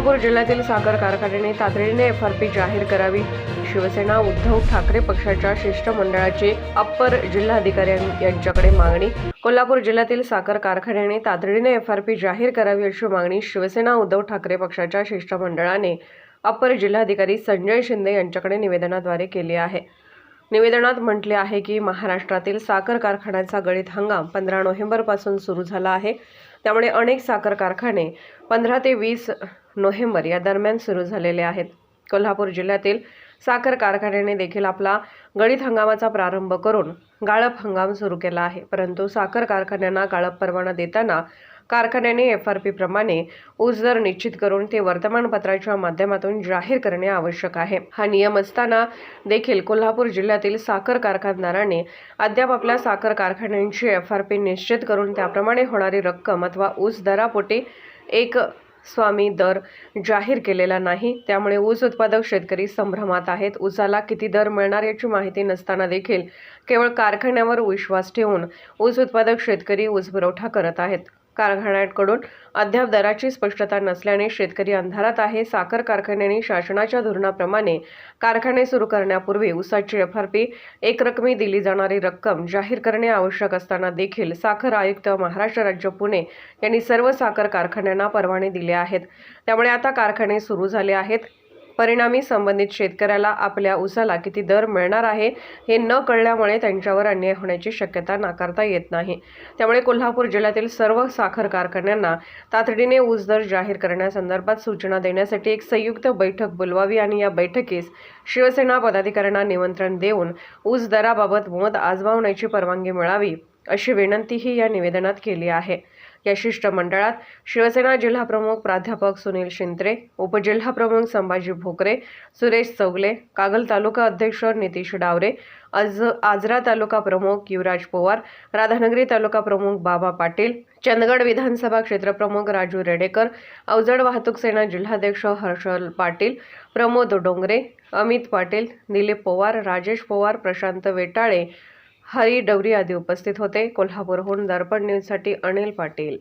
कोल्हापूर जिल्ह्यातील साखर कारखान्याने तातडीने एफ आर पी जाहीर करावी. शिवसेना उद्धव ठाकरे पक्षाच्या शिष्टमंडळाची अप्पर जिल्हाधिकारी यांच्याकडे मागणी. कोल्हापूर जिल्ह्यातील साखर कारखान्याने तातडीने एफ आर पी जाहीर करावी अशी मागणी शिवसेना उद्धव ठाकरे पक्षाच्या शिष्टमंडळाने अप्पर जिल्हाधिकारी संजय शिंदे यांच्याकडे निवेदनाद्वारे केली आहे. निवेदनात म्हटले आहे की महाराष्ट्रातील साखर कारखान्याचा गळीत हंगाम पंधरा नोव्हेंबरपासून सुरू झाला आहे. त्यामुळे अनेक साखर कारखाने पंधरा ते वीस नोव्हेंबर या दरम्यान सुरू झालेले आहेत. कोल्हापूर जिल्ह्यातील साखर कारखान्याने देखील आपला गळीत हंगामाचा प्रारंभ करून गाळप हंगाम सुरू केला आहे. परंतु साखर कारखान्यांना गाळप परवाना देताना कारखान्याने एफ आर पी प्रमाणे ऊस दर निश्चित करून ते वर्तमानपत्राच्या माध्यमातून जाहीर करणे आवश्यक आहे. हा नियम असताना देखील कोल्हापूर जिल्ह्यातील साखर कारखानदाराने अद्याप आपल्या साखर कारखान्यांची एफ आर पी निश्चित करून त्याप्रमाणे होणारी रक्कम अथवा ऊस दरापोटी एक स्वामी दर जाहीर केलेला नाही. त्यामुळे ऊस उत्पादक शेतकरी संभ्रमात आहेत. ऊसाला किती दर मिळणार याची माहिती नसताना देखील केवळ कारखान्यावर विश्वास ठेवून ऊस उत्पादक शेतकरी ऊस पुरवठा करत आहेत. कारखान्याकडून अद्याप दराची स्पष्टता नसल्याने शेतकरी अंधारात आहे. साखर कारखान्यांनी शासनाच्या धोरणाप्रमाणे कारखाने सुरू करण्यापूर्वी उसाची एफ आर पी दिली जाणारी रक्कम जाहीर करणे आवश्यक असताना देखील साखर आयुक्त महाराष्ट्र राज्य पुणे यांनी सर्व साखर कारखान्यांना परवाने दिले आहेत. त्यामुळे आता कारखाने सुरू झाले आहेत. परिणामी संबंधित शेतकऱ्याला आपल्या ऊसाला किती दर मिळणार आहे हे न कळल्यामुळे त्यांच्यावर अन्याय होण्याची शक्यता नाकारता येत नाही. त्यामुळे कोल्हापूर जिल्ह्यातील सर्व साखर कारखान्यांना तातडीने ऊस दर जाहीर करण्यासंदर्भात सूचना देण्यासाठी एक संयुक्त बैठक बोलवावी आणि या बैठकीस शिवसेना पदाधिकाऱ्यांना निमंत्रण देऊन ऊस दराबाबत मत आजमावण्याची परवानगी मिळावी अशी विनंतीही या निवेदनात केली आहे. या शिष्टमंडळात शिवसेना जिल्हाप्रमुख प्राध्यापक सुनील शिंत्रे उपजिल्हाप्रमुख संभाजी भोकरे सुरेश चौगले कागल तालुका अध्यक्ष नितीश डावरे आज आजरा तालुका प्रमुख युवराज पवार राधानगरी तालुका प्रमुख बाबा पाटील चंदगड विधानसभा क्षेत्रप्रमुख राजू रेडेकर अवजड वाहतूक सेना जिल्हाध्यक्ष हर्षल पाटील प्रमोद डोंगरे अमित पाटील दिलीप पवार राजेश पवार प्रशांत वेटाळे हरी डवरी आदी उपस्थित होते. कोल्हापूरहून दर्पण न्यूजसाठी अनिल पाटील.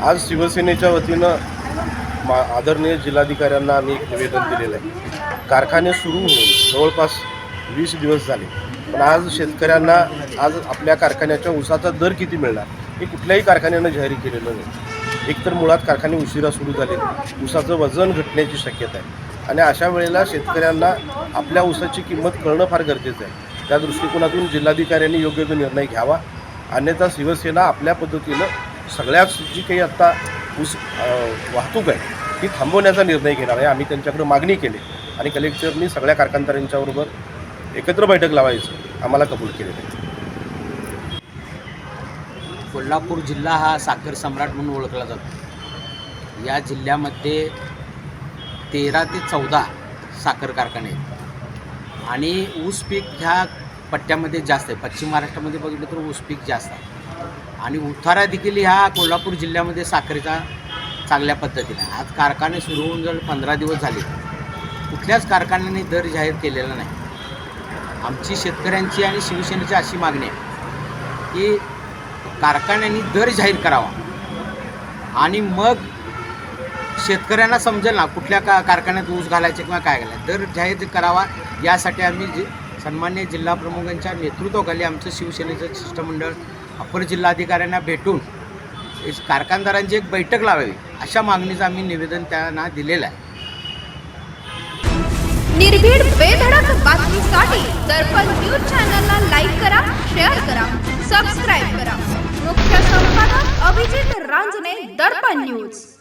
आज शिवसेनेच्या वतीनं मा आदरणीय जिल्हाधिकाऱ्यांना आम्ही एक निवेदन दिलेलं आहे. कारखाने सुरू होऊन जवळपास वीस दिवस झाले. पण आज शेतकऱ्यांना आज आपल्या कारखान्याच्या ऊसाचा दर किती मिळणार हे कुठल्याही कारखान्यानं जाहीर केलेलं नाही. एकतर मुळात कारखाने उशिरा सुरू झाले. ऊसाचं वजन घटण्याची शक्यता आहे. आणि अशा वेळेला शेतकऱ्यांना आपल्या ऊसाची किंमत कळणं फार गरजेचं आहे. त्या दृष्टिकोनातून जिल्हाधिकाऱ्यांनी योग्य तो निर्णय घ्यावा. अन्यथा शिवसेना आपल्या पद्धतीनं सगळ्याच जी काही आत्ता ऊस वाहतूक आहे ती थांबवण्याचा निर्णय घेणार आहे. आम्ही त्यांच्याकडे मागणी केली. आणि कलेक्टरनी सगळ्या कारखानदारांच्याबरोबर एकत्र बैठक लावायचं. आम्हाला कबूल केलेलं आहे. कोल्हापूर जिल्हा हा साखर सम्राट म्हणून ओळखला जातो. या जिल्ह्यामध्ये तेरा ते चौदा साखर कारखाने आहेत. आणि ऊस पीक ह्या पट्ट्यामध्ये जास्त आहे. पश्चिम महाराष्ट्रामध्ये बघितलं तर ऊस पीक जास्त आहे. आणि उतारा देखील ह्या कोल्हापूर जिल्ह्यामध्ये साखरेचा चांगल्या पद्धतीने आज कारखाने सुरू होऊन जर पंधरा दिवस झाले. कुठल्याच कारखान्याने दर जाहीर केलेला नाही. आमची शेतकऱ्यांची आणि शिवसेनेची अशी मागणी आहे की कारखान्यांनी दर जाहीर करावा. आणि मग शेतकऱ्यांना समजेल ना कुठल्या का कारखान्यात ऊस घालायचे किंवा काय घालायचं. दर जाहीर करावा यासाठी आम्ही जि सन्मान्य जिल्हा प्रमुखांच्या नेतृत्वाखाली आमचं शिवसेनेचं शिष्टमंडळ अपर जिल्हाधिकाऱ्यांना भेटून कारखानदारांची एक बैठक लावावी अशा मागणीचं आम्ही निवेदन त्यांना दिलेलं आहे. निर्भीड बेधडक बातमीसाठी दर्पण न्यूज चॅनलला लाईक करा शेअर करा सबस्क्राईब करा. मुख्य संपादक अभिजित रांजणे दर्पण न्यूज.